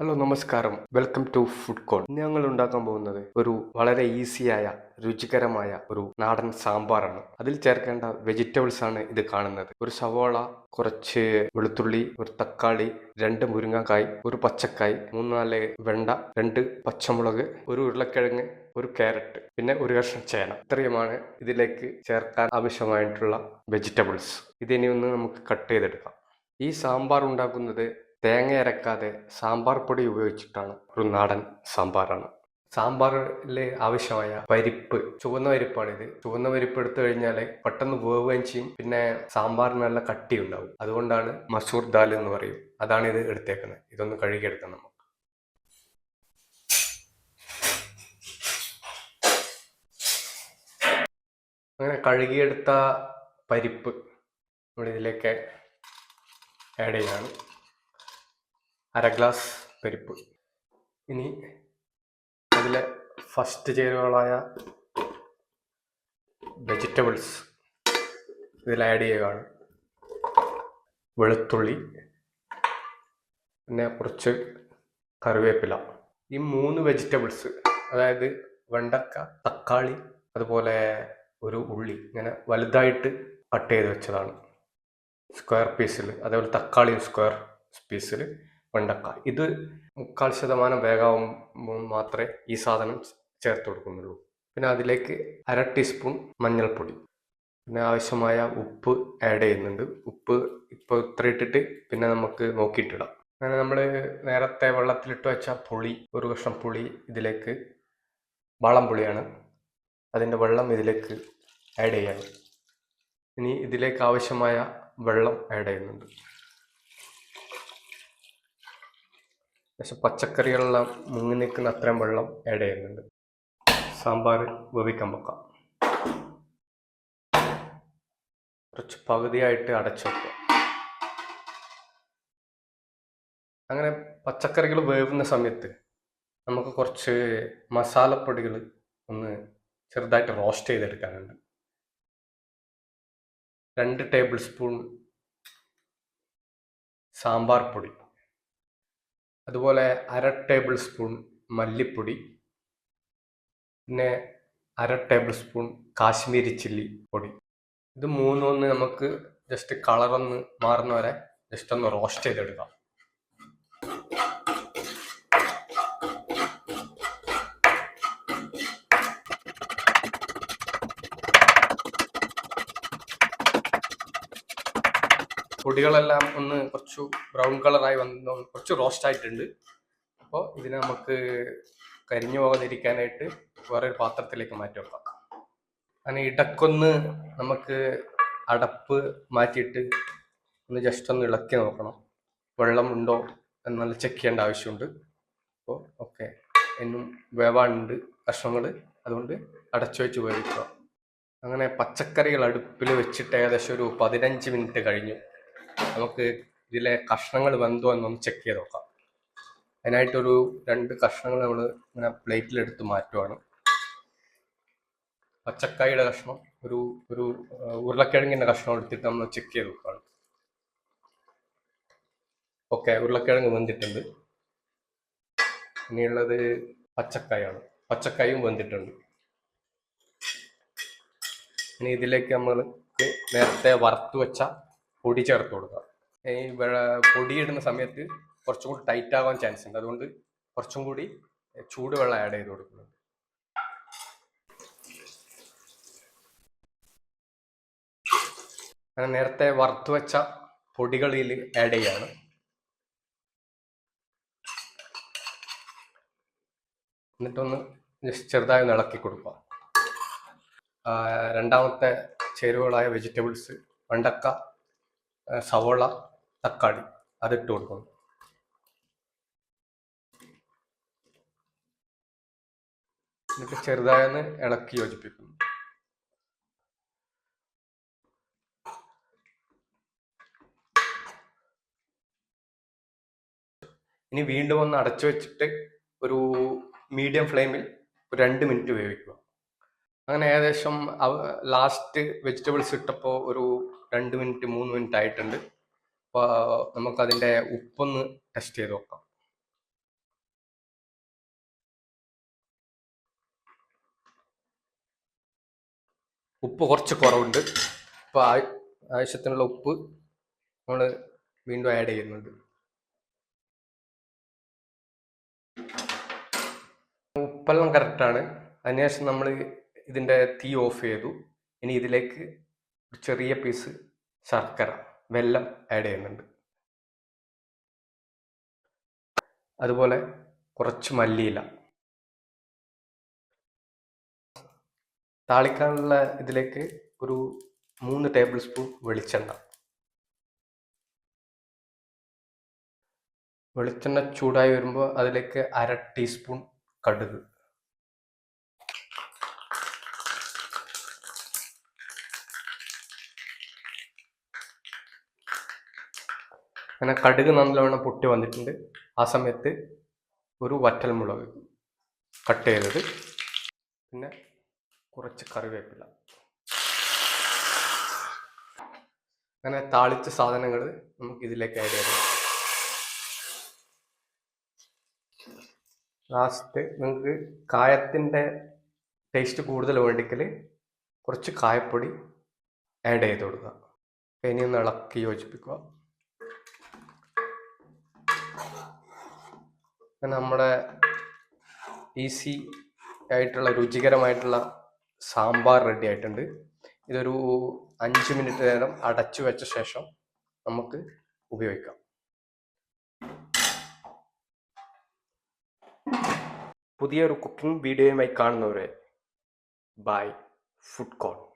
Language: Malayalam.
ഹലോ നമസ്കാരം. വെൽക്കം ടു ഫുഡ് കോൺ ഞങ്ങൾ ഉണ്ടാക്കാൻ പോകുന്നത് ഒരു വളരെ ഈസിയായ രുചികരമായ ഒരു നാടൻ സാമ്പാറാണ്. അതിൽ ചേർക്കേണ്ട വെജിറ്റബിൾസ് ആണ് ഇത് കാണുന്നത്. ഒരു സവോള കുറച്ച് വെളുത്തുള്ളി ഒരു തക്കാളി രണ്ട് മുരിങ്ങക്കായ് ഒരു പച്ചക്കായ് മൂന്നാൽ വെണ്ട രണ്ട് പച്ചമുളക് ഒരു ഉരുളക്കിഴങ്ങ് ഒരു ക്യാരറ്റ് പിന്നെ ഒരു കഷ്ണം ചേന. ഇത്രയുമാണ് ഇതിലേക്ക് ചേർക്കാൻ ആവശ്യമായിട്ടുള്ള വെജിറ്റബിൾസ് ഇതിനി ഒന്ന് നമുക്ക് കട്ട് ചെയ്തെടുക്കാം. ഈ സാമ്പാർ ഉണ്ടാക്കുന്നത് തേങ്ങ അരക്കാതെ സാമ്പാർ പൊടി ഉപയോഗിച്ചിട്ടാണ് ഒരു നാടൻ സാമ്പാറാണ്. സാമ്പാറിൽ ആവശ്യമായ പരിപ്പ് ചുവന്ന പരിപ്പാണ് ഇത്. ചുവന്ന പരിപ്പ് എടുത്തു കഴിഞ്ഞാൽ പെട്ടെന്ന് വേവുകയും ചെയ്യും. പിന്നെ സാമ്പാറിന് നല്ല കട്ടി ഉണ്ടാവും അതുകൊണ്ടാണ് മസൂർ ദാൽ എന്ന് പറയും. അതാണ് ഇത് എടുത്തേക്കുന്നത്. ഇതൊന്ന് കഴുകിയെടുക്കണം നമുക്ക്. അങ്ങനെ കഴുകിയെടുത്ത പരിപ്പ് നമ്മളിതിലേക്ക് ആഡ് ചെയ്യാണ്. അര ഗ്ലാസ് പരിപ്പ്. ഇനി അതിലെ ഫസ്റ്റ് ചേരുവകളായ വെജിറ്റബിൾസ് ഇതിൽ ആഡ് ചെയ്യുകയാണ്. വെളുത്തുള്ളി പിന്നെ കുറച്ച് കറിവേപ്പില. ഈ മൂന്ന് വെജിറ്റബിൾസ് അതായത് വെണ്ടക്ക തക്കാളി അതുപോലെ ഒരു ഉള്ളി ഇങ്ങനെ വലുതായിട്ട് കട്ട് ചെയ്ത് വെച്ചതാണ്. സ്ക്വയർ പീസിൽ അതേപോലെ തക്കാളി സ്ക്വയർ പീസിൽ വെണ്ടക്ക. ഇത് മുക്കാൽ ശതമാനം വേഗാവുമ്പോൾ മാത്രമേ ഈ സാധനം ചേർത്ത് കൊടുക്കുന്നുള്ളൂ. പിന്നെ അതിലേക്ക് അര ടീസ്പൂൺ മഞ്ഞൾപ്പൊടി. പിന്നെ ആവശ്യമായ ഉപ്പ് ആഡ് ചെയ്യുന്നുണ്ട്. ഉപ്പ് ഇപ്പൊ ഇത്ര ഇട്ടിട്ട് പിന്നെ നമുക്ക് നോക്കിയിട്ടിടാം. അങ്ങനെ നമ്മൾ നേരത്തെ വെള്ളത്തിലിട്ട് വെച്ച പുളി ഒരു കഷ്ണം പുളി ഇതിലേക്ക് വളം പുളിയാണ്. അതിന്റെ വെള്ളം ഇതിലേക്ക് ആഡ് ചെയ്യാണ്. ഇനി ഇതിലേക്ക് ആവശ്യമായ വെള്ളം ആഡ് ചെയ്യുന്നുണ്ട്. പക്ഷെ പച്ചക്കറികളെല്ലാം മുങ്ങി നിൽക്കുന്ന അത്രയും വെള്ളം ആഡ് ചെയ്യുന്നുണ്ട്. സാമ്പാർ വേവിക്കാൻ വെക്കാം. കുറച്ച് പകുതിയായിട്ട് അടച്ചു വെക്കുക. അങ്ങനെ പച്ചക്കറികൾ വേവുന്ന സമയത്ത് നമുക്ക് കുറച്ച് മസാലപ്പൊടികൾ ഒന്ന് ചെറുതായിട്ട് റോസ്റ്റ് ചെയ്തെടുക്കാനുണ്ട്. രണ്ട് ടേബിൾ സ്പൂൺ സാമ്പാർ പൊടി. അതുപോലെ അര ടേബിൾ സ്പൂൺ മല്ലിപ്പൊടി പിന്നെ അര ടേബിൾ സ്പൂൺ കാശ്മീരി ചില്ലി പൊടി. ഇത് മൂന്നൊന്ന് നമുക്ക് ജസ്റ്റ് കളറൊന്ന് മാറുന്ന വരെ ജസ്റ്റ് ഒന്ന് റോസ്റ്റ് ചെയ്തെടുക്കാം. പൊടികളെല്ലാം ഒന്ന് കുറച്ച് ബ്രൗൺ കളറായി വന്നു കുറച്ച് റോസ്റ്റ് ആയിട്ടുണ്ട്. അപ്പോൾ ഇതിനെ നമുക്ക് കരിഞ്ഞു പോകാതിരിക്കാനായിട്ട് വേറൊരു പാത്രത്തിലേക്ക് മാറ്റി വെക്കാം. അങ്ങനെ ഇടക്കൊന്ന് നമുക്ക് അടപ്പ് മാറ്റിയിട്ട് ഒന്ന് ജസ്റ്റ് ഒന്ന് ഇളക്കി നോക്കണം. വെള്ളമുണ്ടോ എന്നുള്ള ചെക്ക് ചെയ്യേണ്ട ആവശ്യമുണ്ട്. അപ്പോൾ ഓക്കെ എന്നും വേവാനുണ്ട് കഷ്ണങ്ങൾ. അതുകൊണ്ട് അടച്ചു വെച്ച് വേവിക്കുക. അങ്ങനെ പച്ചക്കറികൾ അടുപ്പിൽ വെച്ചിട്ട് ഏകദേശം ഒരു പതിനഞ്ച് മിനിറ്റ് കഴിഞ്ഞു. നമുക്ക് ഇതിലെ കഷ്ണങ്ങൾ വെന്തോ എന്നൊന്ന് ചെക്ക് ചെയ്ത് നോക്കാം. അതിനായിട്ടൊരു രണ്ട് കഷ്ണങ്ങൾ നമ്മൾ ഇങ്ങനെ പ്ലേറ്റിലെടുത്ത് മാറ്റുവാണ്. പച്ചക്കായുടെ കഷ്ണം ഒരു ഒരു ഉരുളക്കിഴങ്ങിന്റെ കഷ്ണം എടുത്തിട്ട് നമ്മൾ ചെക്ക് ചെയ്ത് നോക്കുകയാണ് ഓക്കെ ഉരുളക്കിഴങ്ങ് വെന്തിട്ടുണ്ട്. ഇനിയുള്ളത് പച്ചക്കായാണ്. പച്ചക്കായും വെന്തിട്ടുണ്ട്. ഇനി ഇതിലേക്ക് നമ്മൾ നേരത്തെ വറുത്തു വെച്ച പൊടി ചേർത്ത് കൊടുക്കുക. ഈ പൊടി ഇടുന്ന സമയത്ത് കുറച്ചും കൂടി ടൈറ്റ് ആവാൻ ചാൻസ് ഉണ്ട്. അതുകൊണ്ട് കുറച്ചും കൂടി ചൂടുവെള്ളം ആഡ് ചെയ്ത് കൊടുക്കുന്നുണ്ട്. അങ്ങനെ നേരത്തെ വറുത്തു വെച്ച പൊടികളിൽ ആഡ് ചെയ്യാണ്. എന്നിട്ടൊന്ന് ജസ്റ്റ് ചെറുതായി ഒന്ന് ഇളക്കി കൊടുക്കുക. രണ്ടാമത്തെ ചേരുവകളായ വെജിറ്റബിൾസ് വെണ്ടക്ക സവോള തക്കാളി അതിട്ട് കൊടുക്കണം. എന്നിട്ട് ചെറുതായി ഒന്ന് ഇളക്കി യോജിപ്പിക്കുന്നു. ഇനി വീണ്ടും ഒന്ന് അടച്ചു വെച്ചിട്ട് ഒരു മീഡിയം ഫ്ലെയിമിൽ ഒരു രണ്ട് മിനിറ്റ് വേവിക്കുക. അങ്ങനെ ഏകദേശം ലാസ്റ്റ് വെജിറ്റബിൾസ് ഇട്ടപ്പോൾ ഒരു രണ്ട് മിനിറ്റ് മൂന്ന് മിനിറ്റ് ആയിട്ടുണ്ട്. അപ്പോൾ നമുക്കതിന്റെ ഉപ്പൊന്ന് ടെസ്റ്റ് ചെയ്ത് നോക്കാം. ഉപ്പ് കുറച്ച് കുറവുണ്ട്. അപ്പോൾ ആവശ്യത്തിനുള്ള ഉപ്പ് നമ്മൾ വീണ്ടും ആഡ് ചെയ്യുന്നുണ്ട്. ഉപ്പെല്ലാം കറക്റ്റാണ് അതിനുശേഷം നമ്മൾ ഇതിന്റെ തീ ഓഫ് ചെയ്തു. ഇനി ഇതിലേക്ക് ഒരു ചെറിയ പീസ് ശർക്കര വെല്ലം ആഡ് ചെയ്യുന്നുണ്ട്. അതുപോലെ കുറച്ച് മല്ലിയില. താളിക്കാനുള്ള ഇതിലേക്ക് ഒരു മൂന്ന് ടേബിൾ സ്പൂൺ വെളിച്ചെണ്ണ. വെളിച്ചെണ്ണ ചൂടായി വരുമ്പോൾ അതിലേക്ക് അര ടീസ്പൂൺ കടുക്. അങ്ങനെ കടുക് നല്ലവണ്ണം പൊട്ടി വന്നിട്ടുണ്ട്. ആ സമയത്ത് ഒരു വറ്റൽമുളക് കട്ട് ചെയ്തത്. പിന്നെ കുറച്ച് കറിവേപ്പില. അങ്ങനെ താളിച്ച സാധനങ്ങൾ നമുക്ക് ഇതിലേക്ക് ആഡ് ചെയ്യാം. ലാസ്റ്റ് നിങ്ങൾക്ക് കായത്തിന്റെ ടേസ്റ്റ് കൂടുതൽ വേണ്ടിക്കൽ കുറച്ച് കായപ്പൊടി ആഡ് ചെയ്ത് കൊടുക്കുക. ഇനി ഒന്ന് ഇളക്കി യോജിപ്പിക്കുക. നമ്മുടെ ഈസി ആയിട്ടുള്ള രുചികരമായിട്ടുള്ള സാമ്പാർ റെഡി ആയിട്ടുണ്ട്. ഇതൊരു അഞ്ച് മിനിറ്റ് നേരം അടച്ചു വെച്ച ശേഷം നമുക്ക് ഉപയോഗിക്കാം. പുതിയൊരു കുക്കിംഗ് വീഡിയോയുമായി കാണുന്നവരെ ബൈ ഫുഡ് കോർട്ട്